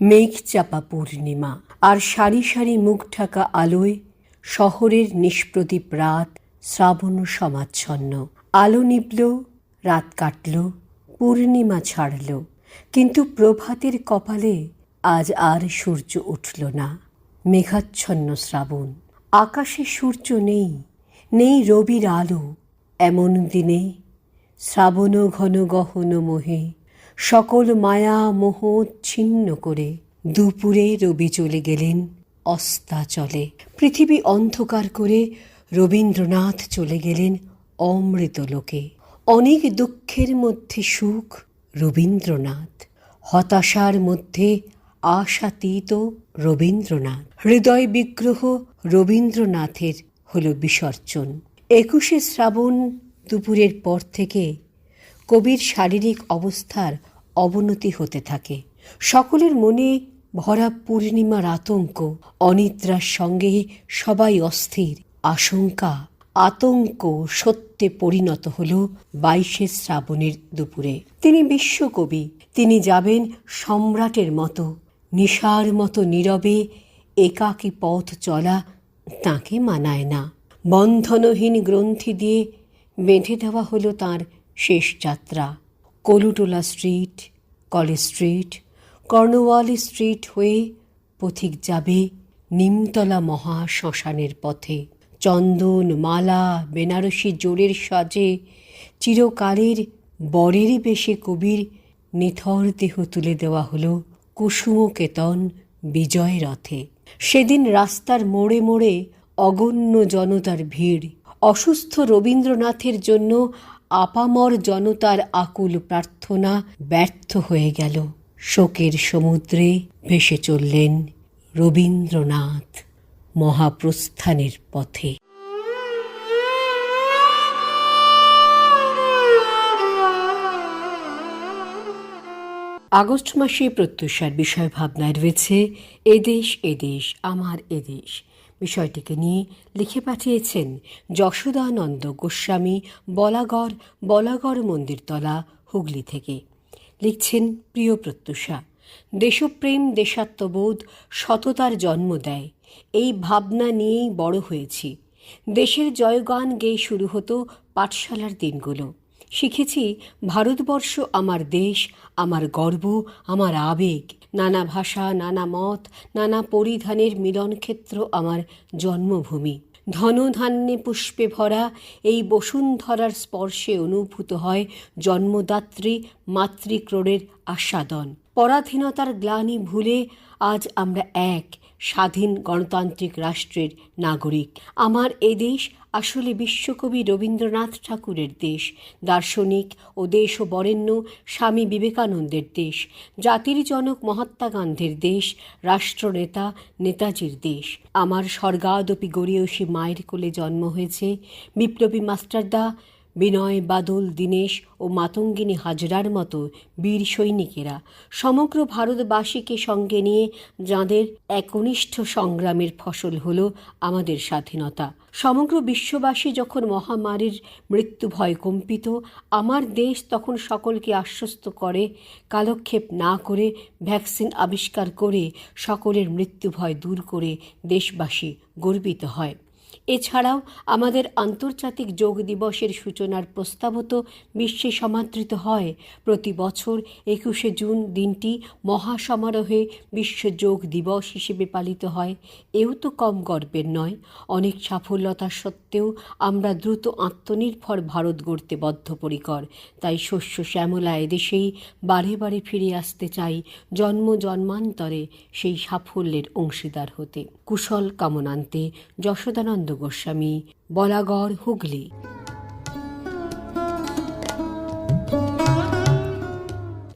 মেঘ চাপা পূর্ণিমা আর সারি সারি মুখ ঢাকা আলোয় শহরের নিষ্প্রদীপ রাত শ্রাবণ সমাচ্ছন্ন। আলো নিবল রাত কাটল, পূর্ণিমা ছাড়ল। কিন্তু প্রভাতের কপালে আজ আর সূর্য উঠল না। মেঘাচ্ছন্ন শ্রাবণ। আকাশে সূর্য নেই নেই রবির আলো। এমন দিনে শ্রাবণ ঘন গহন মোহে সকল মায়া মোহ ছিন্ন করে দুপুরে রবি চলে গেলেন অস্তাচলে। পৃথিবী অন্ধকার করে রবীন্দ্রনাথ চলে গেলেন অমৃত লোকে। অনেক দুঃখের মধ্যে সুখ রবীন্দ্রনাথ। হতাশার মধ্যে আশাতীত রবীন্দ্রনাথ। হৃদয় বিগ্রহ রবীন্দ্রনাথের হল বিসর্জন। একুশে শ্রাবণ দুপুরের পর থেকে কবির শারীরিক অবস্থার অবনতি হতে থাকে। সকলের মনে ভরা পূর্ণিমার আতঙ্ক, অনিদ্রার সঙ্গে সবাই অস্থির। আশঙ্কা, আতঙ্ক সত্যে পরিণত হল বাইশে শ্রাবণের দুপুরে। তিনি বিশ্বকবি, তিনি যাবেন সম্রাটের মতো, নিশার মতো নীরবে, একাকী পথ চলা তাকে মানায় না। বন্ধনহীন গ্রন্থি দিয়ে বেঁধে দেওয়া হলো তার শেষ যাত্রা, Kolutola street college street Cornwallis street হয়ে পথিক যাবে নিমতলা মহা শ্মশানের পথে। চন্দন, মালা, বেনারসি জোরের সাজে চিরকালের বরের বেশে কবির নিথর দেহ তুলে দেওয়া হলো কুসুমকেতন বিজয় রথে। সেদিন রাস্তার মোড়ে মোড়ে অগণ্য জনতার ভিড়। অসুস্থ রবীন্দ্রনাথের জন্য আপামর জনতার আকুল প্রার্থনা ব্যর্থ হয়ে গেল। শোকের সমুদ্রে ভেসে চললেন রবীন্দ্রনাথ মহাপ্রস্থানের পথে। আগস্ট মাসে প্রত্যুষার বিষয় ভাবনায় রয়েছে এদেশ এদেশ আমার এদেশ বিষয়টিকে নিয়ে লিখে পাঠিয়েছেন যশোদানন্দ গোস্বামী, বলাগড় বলাগড় মন্দিরতলা, হুগলি থেকে। লিখছেন প্রিয় প্রত্যুষা, দেশপ্রেম, দেশাত্মবোধ, সততার জন্ম দেয়। এই ভাবনা নিয়েই বড় হয়েছি। দেশের জয়গান গেয়ে শুরু হতো পাঠশালার দিনগুলো। শিখেছি, ভারতবর্ষ আমার দেশ, আমার গর্ব, আমার আবেগ। নানা ভাষা, নানা মত, নানা পরিধানের মিলনক্ষেত্র আমার জন্মভূমি। ধনধান্যে পুষ্পে ভরা এই বসুন্ধরার স্পর্শে অনুভূত হয় জন্মদাত্রী মাতৃক্রোড়ের আস্বাদন। পরাধীনতার গ্লানি ভুলে আজ আমরা এক স্বাধীন গণতান্ত্রিক রাষ্ট্রের নাগরিক। আমার এ দেশ আসলে বিশ্বকবি রবীন্দ্রনাথ ঠাকুরের দেশ, দার্শনিক ও দেশ ও বরেণ্য স্বামী বিবেকানন্দের দেশ, জাতির জনক মহাত্মা গান্ধীর দেশ, রাষ্ট্রনেতা নেতাজির দেশ। আমার স্বর্গাদপি গড়িয়সী মায়ের কোলে জন্ম হয়েছে বিপ্লবী মাস্টারদা বিনয়, বাদল, দীনেশ ও মাতঙ্গিনী হাজরার মতো বীর সৈনিকেরা সমগ্র ভারতবাসীকে সঙ্গে নিয়ে যাঁদের একনিষ্ঠ সংগ্রামের ফসল হল আমাদের স্বাধীনতা। সমগ্র বিশ্ববাসী যখন মহামারীর মৃত্যু ভয় কম্পিত, আমার দেশ তখন সকলকে আশ্বস্ত করে, কালক্ষেপ না করে ভ্যাকসিন আবিষ্কার করে সকলের মৃত্যু ভয় দূর করে দেশবাসী গর্বিত হয়। এছাড়াও আমাদের আন্তর্জাতিক যোগ দিবসের সূচনার প্রস্তাবও তো বিশ্বে সমাদৃত হয়। প্রতি বছর একুশে জুন দিনটি মহাসমারোহে বিশ্ব যোগ দিবস হিসেবে পালিত হয়। এও তো কম গর্বের নয়। অনেক সাফল্যতা সত্ত্বেও আমরা দ্রুত আত্মনির্ভর ভারত গড়তে বদ্ধপরিকর। তাই শস্য শ্যামলা এদেশেই বারে বারে ফিরে আসতে চাই জন্ম জন্মান্তরে সেই সাফল্যের অংশীদার হতে। কুশল কামনান্তে যশোদানন্দ। গোস্বামী, বলাগড়, হুগলি।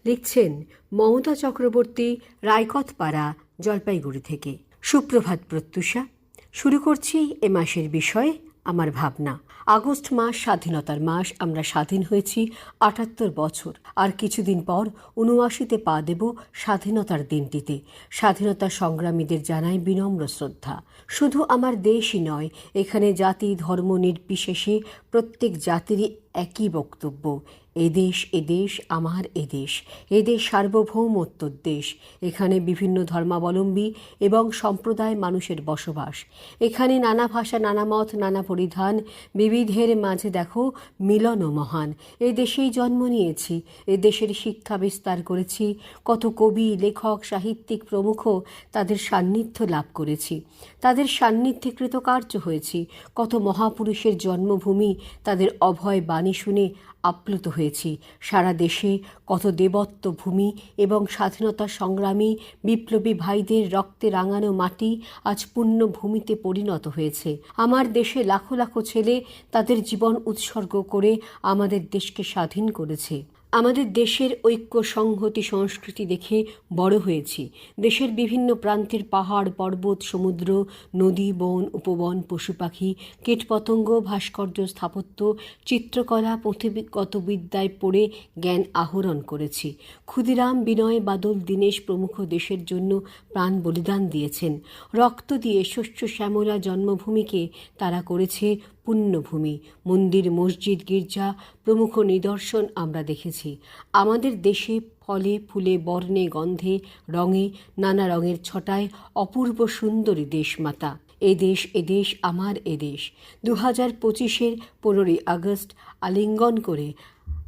লিখছেন মমতা চক্রবর্তী রায়কতপাড়া জলপাইগুড়ি থেকে। সুপ্রভাত প্রত্যুষা। শুরু করছি এ মাসের বিষয় আমার ভাবনা। আগস্ট মাস স্বাধীনতার মাস, আমরা স্বাধীন হয়েছি আটাত্তর বছর। আর কিছুদিন পর উনআশিতে পা দেব স্বাধীনতার দিনটিতে। স্বাধীনতা সংগ্রামীদের জানাই বিনম্র শ্রদ্ধা। শুধু আমার দেশই নয়, এখানে জাতি ধর্ম নির্বিশেষে প্রত্যেক জাতিরই একই বক্তব্য। এদেশ এদেশ আমার এদেশ এদেশ সার্বভৌমত্বর দেশ এখানে বিভিন্ন ধর্মাবলম্বী এবং সম্প্রদায় মানুষের বসবাস। এখানে নানা ভাষা, নানা মত, নানা পরিধান, বিবিধের মাঝে দেখো মিলন মহান। এ দেশেই জন্ম নিয়েছি, এ দেশের শিক্ষা বিস্তার করেছি, কত কবি, লেখক, সাহিত্যিক প্রমুখ তাদের সান্নিধ্য লাভ করেছি। তাদের সান্নিধ্যে কৃতকার্য হয়েছি। কত মহাপুরুষের জন্মভূমি তাদের অভয় বাণী শুনে আপ্লুত হয়েছি। সারা দেশে কত দেবত্ব ভূমি এবং স্বাধীনতা সংগ্রামী বিপ্লবী ভাইদের রক্তে রাঙানো মাটি আজ পূর্ণ ভূমিতে পরিণত হয়েছে। আমার দেশে লাখো লাখো ছেলে তাদের জীবন উৎসর্গ করে আমাদের দেশকে স্বাধীন করেছে। আমাদের দেশের ঐক্য সংহতি সংস্কৃতি দেখে বড় হয়েছি। দেশের বিভিন্ন প্রান্তের পাহাড়, পর্বত, সমুদ্র, নদী, বন, উপবন, পশু পাখি, কীটপতঙ্গ, ভাস্কর্য, স্থাপত্য, চিত্রকলা পুঁথিগত বিদ্যায় পড়ে জ্ঞান আহরণ করেছি। ক্ষুদিরাম, বিনয়, বাদল, দীনেশ প্রমুখ দেশের জন্য প্রাণ বলিদান দিয়েছেন। রক্ত দিয়ে শস্য শ্যামলা জন্মভূমিকে তারা করেছে পুণ্যভূমি, মন্দির, মসজিদ, গির্জা, প্রমুখ নিদর্শন আমরা দেখেছি। আমাদের দেশে ফলে, ফুলে, বর্ণে, গন্ধে, রঙে, নানা রঙের ছটায় অপূর্ব সুন্দরী দেশমাতা। এ দেশ এ দেশ, আমার এ দেশ। দু হাজার পঁচিশের পনেরোই আগস্ট আলিঙ্গন করে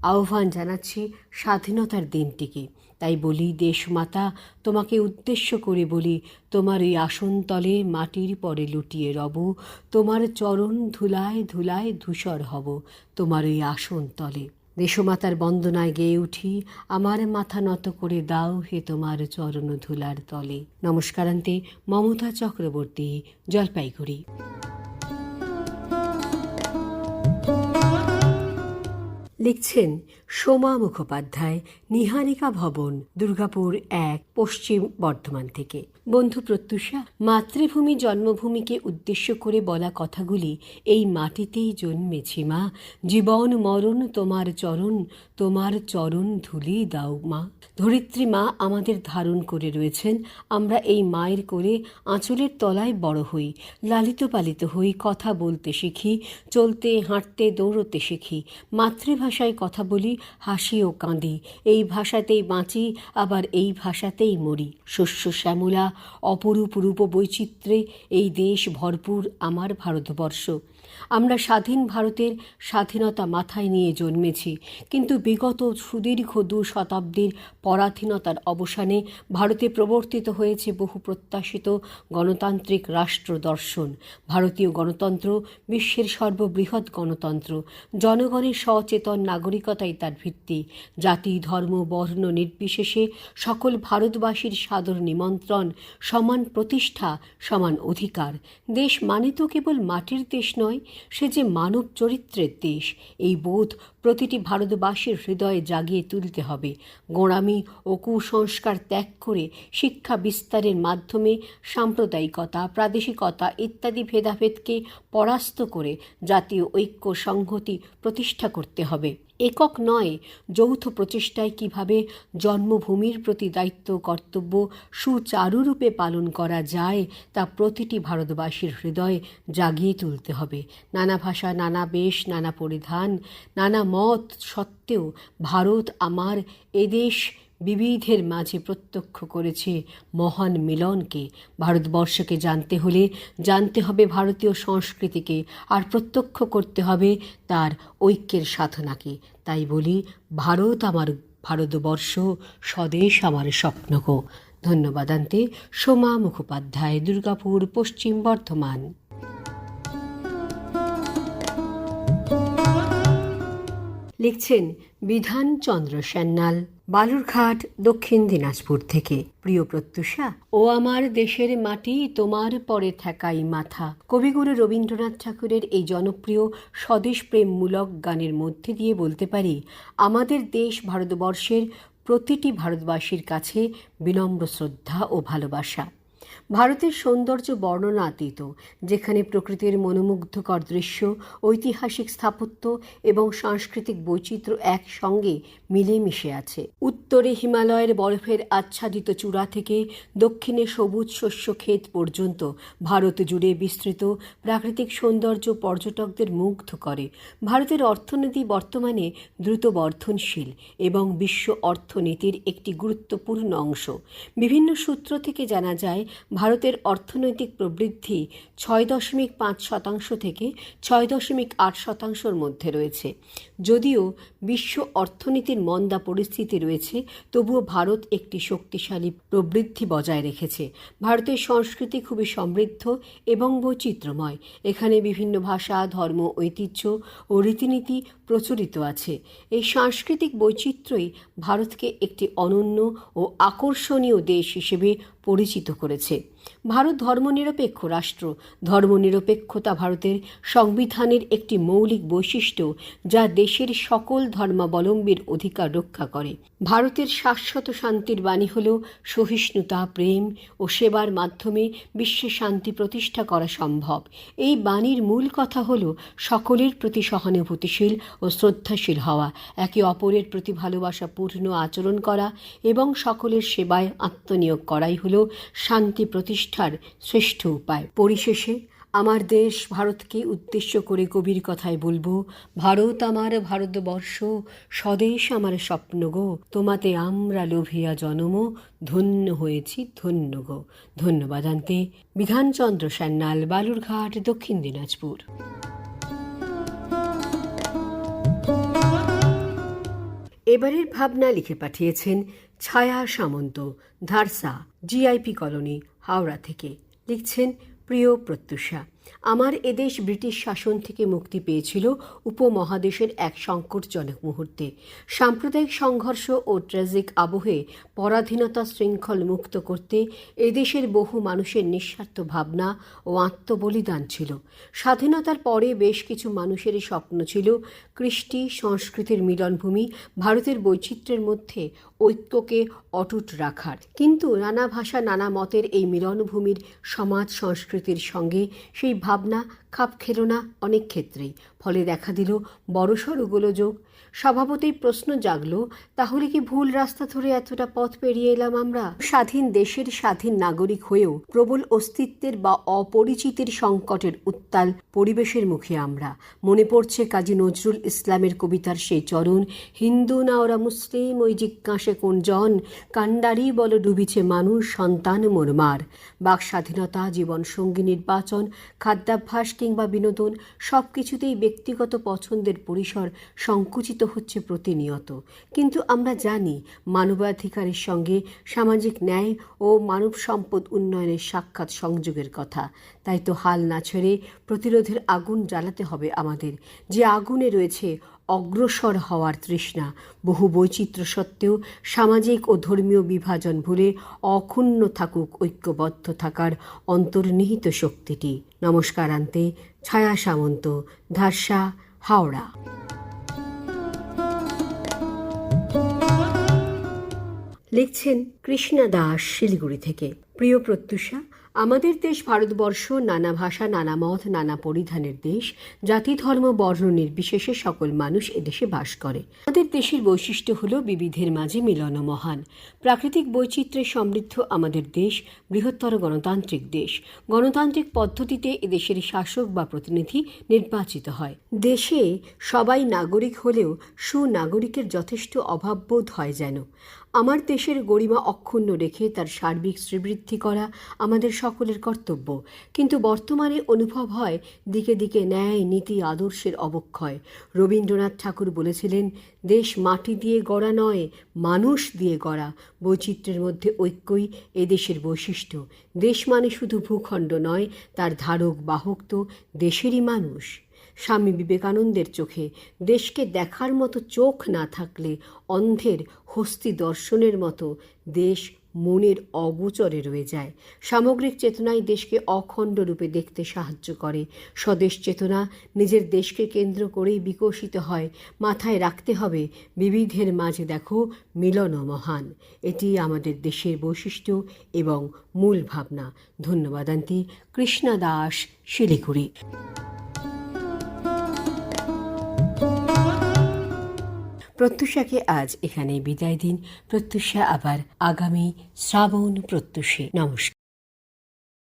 আহ্বান জানাচ্ছি স্বাধীনতার দিনটিকে। তাই বলি, দেশমাতা, তোমাকে উদ্দেশ্য করে বলি, তোমার এই আসন তলে মাটির পরে লুটিয়ে রব, তোমার চরণ ধুলায় ধুলায় ধূসর হব তোমার ওই আসন তলে। দেশমাতার বন্দনায় গেয়ে উঠি, আমার মাথা নত করে দাও হে তোমার চরণ ধুলার তলে। নমস্কারান্তে, মমতা চক্রবর্তী, জলপাইগুড়ি। লিখছেন সোমা মুখোপাধ্যায়, নিহারিকা ভবন, দুর্গাপুর এক, পশ্চিম বর্ধমান থেকে। বন্ধু প্রত্যুষা, মাতৃভূমি জন্মভূমিকে উদ্দেশ্য করে বলা কথাগুলি এই মাটিতেই জন্মেছি মা। জীবন মরণ তোমার চরণ তোমার চরণ ধুলি দাও মা। ধরিত্রী মা আমাদের ধারণ করে রয়েছেন, আমরা এই মায়ের করে আঁচলের তলায় বড় হই, লালিত পালিত হই, কথা বলতে শিখি, চলতে, হাঁটতে, দৌড়তে শিখি। মাতৃভাষায় কথা বলি হাসি ও কাঁদি। এই ভাষাতেই বাঁচি, আবার এই ভাষাতেই মরি। শস্য শ্যামলা, অপরূপ রূপ বৈচিত্র্যে এই দেশ ভরপুর আমার ভারতবর্ষ। আমরা স্বাধীন ভারতের স্বাধীনতা মাথায় নিয়ে জন্মেছি। কিন্তু বিগত সুদীর্ঘ দু শতাব্দীর পরাধীনতার অবসানে ভারতে প্রবর্তিত হয়েছে বহু প্রত্যাশিত গণতান্ত্রিক রাষ্ট্র দর্শন। ভারতীয় গণতন্ত্র, বিশ্বের সর্ববৃহৎ গণতন্ত্র, জনগণের সচেতন নাগরিকতাই তার ভিত্তি। জাতি, ধর্ম, বর্ণ নির্বিশেষে সকল ভারতবাসীর সাদর নিমন্ত্রণ, সমান প্রতিষ্ঠা, সমান অধিকার। দেশ মানে তো কেবল মাটির দেশ নয় সে যে মানব চরিত্রের দেশ, এই বোধ প্রতিটি ভারতবাসীর হৃদয়ে জাগিয়ে তুলতে হবে। গোঁড়ামি ও কুসংস্কার ত্যাগ করে শিক্ষা বিস্তারের মাধ্যমে সাম্প্রদায়িকতা, প্রাদেশিকতা ইত্যাদি ভেদাভেদকে পরাস্ত করে জাতীয় ঐক্য সংহতি প্রতিষ্ঠা করতে হবে। একক নয়, যৌথ প্রচেষ্টায় কীভাবে জন্মভূমির প্রতি দায়িত্ব, কর্তব্য সুচারুরূপে পালন করা যায় তা প্রতিটি ভারতবাসীর হৃদয়ে জাগিয়ে তুলতে হবে। নানা ভাষা, নানা বেশ, নানা পরিধান, নানা মত সত্ত্বেও ভারত আমার এদেশ বিবিধের মাঝে প্রত্যক্ষ করেছে মহান মিলনকে। ভারতবর্ষকে জানতে হলে জানতে হবে ভারতীয় সংস্কৃতিকে, আর প্রত্যক্ষ করতে হবে তার ঐক্যের সাধনাকে। তাই বলি, ভারত আমার ভারতবর্ষ, স্বদেশ আমার স্বপ্ন গো। ধন্যবাদ ধন্যবাদান্তে সোমা মুখোপাধ্যায়, দুর্গাপুর, পশ্চিম বর্ধমান। লিখছেন বিধান চন্দ্র সান্যাল বালুরঘাট, দক্ষিণ দিনাজপুর থেকে। প্রিয় প্রত্যুষা, ও আমার দেশের মাটি তোমার পরে থাকাই মাথা। কবিগুরু রবীন্দ্রনাথ ঠাকুরের এই জনপ্রিয় স্বদেশ প্রেমমূলক গানের মধ্যে দিয়ে বলতে পারি, আমাদের দেশ ভারতবর্ষের প্রতিটি ভারতবাসীর কাছে বিনম্র শ্রদ্ধা ও ভালোবাসা। ভারতের সৌন্দর্য বর্ণনাতীত, যেখানে প্রকৃতির মনোমুগ্ধকর দৃশ্য, ঐতিহাসিক স্থাপত্য এবং সাংস্কৃতিক বৈচিত্র্য একসঙ্গে মিলেমিশে আছে। উত্তরে হিমালয়ের বরফের আচ্ছাদিত চূড়া থেকে দক্ষিণে সবুজ শস্য ক্ষেত পর্যন্ত ভারত জুড়ে বিস্তৃত প্রাকৃতিক সৌন্দর্য পর্যটকদের মুগ্ধ করে। ভারতের অর্থনীতি বর্তমানে দ্রুত বর্ধনশীল এবং বিশ্ব অর্থনীতির একটি গুরুত্বপূর্ণ অংশ। বিভিন্ন সূত্র থেকে জানা যায় ভারতের অর্থনৈতিক প্রবৃদ্ধি ছয় দশমিক পাঁচ শতাংশ থেকে ছয় দশমিক আট শতাংশের মধ্যে রয়েছে। যদিও বিশ্ব অর্থনীতির মন্দা পরিস্থিতি রয়েছে, তবুও ভারত একটি শক্তিশালী প্রবৃদ্ধি বজায় রেখেছে। ভারতের সংস্কৃতি খুবই সমৃদ্ধ এবং বৈচিত্র্যময়। এখানে বিভিন্ন ভাষা, ধর্ম, ঐতিহ্য ও রীতিনীতি প্রচলিত আছে। এই সাংস্কৃতিক বৈচিত্র্যই ভারতকে একটি অনন্য ও আকর্ষণীয় দেশ হিসেবে পরিচিত করেছে। ভারত ধর্মনিরপেক্ষ রাষ্ট্র। ধর্মনিরপেক্ষতা ভারতের সংবিধানের একটি মৌলিক বৈশিষ্ট্য যা দেশের সকল ধর্মাবলম্বীর অধিকার রক্ষা করে। ভারতের শাশ্বত শান্তির বাণী হল সহিষ্ণুতা, প্রেম ও সেবার মাধ্যমে বিশ্বে শান্তি প্রতিষ্ঠা করা সম্ভব। এই বাণীর মূল কথা হল সকলের প্রতি সহানুভূতিশীল ও শ্রদ্ধাশীল হওয়া, একে অপরের প্রতি ভালোবাসাপূর্ণ আচরণ করা এবং সকলের সেবায় আত্মনিয়োগ করাই হল শান্তি প্রতিষ্ঠার শ্রেষ্ঠ উপায়। পরিশেষে, আমার দেশ ভারতকে উদ্দেশ্য করে কবির কথায় বলব, ভারত আমার ভারতবর্ষ, স্বদেশ আমার স্বপ্ন গো। তোমাতে আমরা লোভিয়া জনম, ধন্য হয়েছি ধন্য গো। ধন্যবাদ আনতে, বিধানচন্দ্র সান্যাল বালুরঘাট, দক্ষিণ দিনাজপুর। এবারের ভাবনা লিখে পাঠিয়েছেন ছায়া সামন্ত, ধারসা জিআইপি কলোনি হাওড়া থেকে লিখছেন প্রিয় প্রত্যুষা। আমার এদেশ ব্রিটিশ শাসন থেকে মুক্তি পেয়েছিল উপমহাদেশের এক সংকটজনক মুহূর্তে। সাম্প্রদায়িক সংঘর্ষ ও ট্র্যাজিক আবহে পরাধীনতা শৃঙ্খল মুক্ত করতে এদেশের বহু মানুষের নিঃস্বার্থ ভাবনা ও আত্মবলিদান ছিল। স্বাধীনতার পরে বেশ কিছু মানুষেরই স্বপ্ন ছিল কৃষ্টি, সংস্কৃতির মিলনভূমি, ভারতের বৈচিত্র্যের মধ্যে ঐক্যকে অটুট রাখার। কিন্তু নানা ভাষা, নানা মতের এই মিলনভূমির সমাজ সংস্কৃতির সঙ্গে সেই ভাবনা খাপ খেল না অনেক ক্ষেত্রেই। ফলে দেখা দিল বড়সড় গোলযোগ স্বভাবতই প্রশ্ন জাগলো, তাহলে কি ভুল রাস্তা ধরে এতটা পথ পেরিয়ে এলাম আমরা? স্বাধীন দেশের স্বাধীন নাগরিক হয়েও প্রবল অস্তিত্বের বা অপরিচিতের সংকটের উত্তাল পরিবেশের মুখে আমরা। মনে পড়ছে কাজী নজরুল ইসলামের কবিতার সেই চরণ, হিন্দু না ওরা মুসলিম, ওই জিজ্ঞাসে কোন জন? কান্ডারি বল ডুবিছে মানুষ, সন্তান মোরমার বাক স্বাধীনতা জীবনসঙ্গী নির্বাচন, খাদ্যাভ্যাস কিংবা বিনোদন সব কিছুতেই ব্যক্তিগত পছন্দের পরিসর সংকুচিত হচ্ছে প্রতিনিয়ত। কিন্তু আমরা জানি, মানবাধিকারের সঙ্গে সামাজিক ন্যায় ও মানব সম্পদ উন্নয়নের সাক্ষাৎ সংযোগের কথা। তাই তো হাল না ছেড়ে প্রতিরোধের আগুন জ্বালাতে হবে আমাদের। যে আগুনে রয়েছে অগ্রসর হওয়ার তৃষ্ণা, বহু বৈচিত্র্য সত্ত্বেও সামাজিক ও ধর্মীয় বিভাজন ভুলে অক্ষুণ্ণ থাকুক ঐক্যবদ্ধ থাকার অন্তর্নিহিত শক্তিটি। নমস্কার আনতে ছায়া সামন্ত ধারসা হাওড়া। লিখছেন কৃষ্ণা দাস শিলিগুড়ি থেকে। প্রিয় প্রত্যুষা, আমাদের দেশ ভারতবর্ষ, নানা ভাষা, নানা মত, নানা পরিধানের দেশ, জাতি, ধর্ম, বর্ণ নির্বিশেষে সকল মানুষ এদেশে বাস করে। আমাদের দেশের বৈশিষ্ট্য হল বিবিধের মাঝে মিলন মহান। প্রাকৃতিক বৈচিত্র্যে সমৃদ্ধ আমাদের দেশ, বৃহত্তর গণতান্ত্রিক দেশ। গণতান্ত্রিক পদ্ধতিতে এদেশের শাসক বা প্রতিনিধি নির্বাচিত হয়। দেশে সবাই নাগরিক হলেও সুনাগরিকের যথেষ্ট অভাববোধ হয় যেন। আমার দেশের গরিমা অক্ষুণ্ণ রেখে তার সার্বিক শ্রীবৃদ্ধি করা আমাদের সকলের কর্তব্য। কিন্তু বর্তমানে অনুভব হয়, দিকে দিকে ন্যায় নীতি আদর্শের অবক্ষয়। রবীন্দ্রনাথ ঠাকুর বলেছিলেন, দেশ মাটি দিয়ে গড়া নয়, মানুষ দিয়ে গড়া। বৈচিত্র্যের মধ্যে ঐক্যই এদেশের বৈশিষ্ট্য। দেশ মানে শুধু ভূখণ্ড নয়, তার ধারক বাহক তো দেশেরই মানুষ। স্বামী বিবেকানন্দের চোখে। দেশকে দেখার মতো চোখ না থাকলে অন্ধের হস্তি দর্শনের মতো দেশ মনের অগোচরে রয়ে যায়। সামগ্রিক চেতনাই দেশকে অখণ্ড রূপে দেখতে সাহায্য করে। স্বদেশ চেতনা নিজের দেশকে কেন্দ্র করেই বিকশিত হয়। মাথায় রাখতে হবে, বিবিধের মাঝে দেখো মিলন মহান। এটি আমাদের দেশের বৈশিষ্ট্য এবং মূল ভাবনা। ধন্যবাদ, আন্টি। কৃষ্ণা দাস, শিলিগুড়ি। প্রত্যুষাকে আজ এখানে বিদায় দিন। প্রত্যুষা আবার আগামী শ্রাবণ প্রত্যুষে। নমস্কার।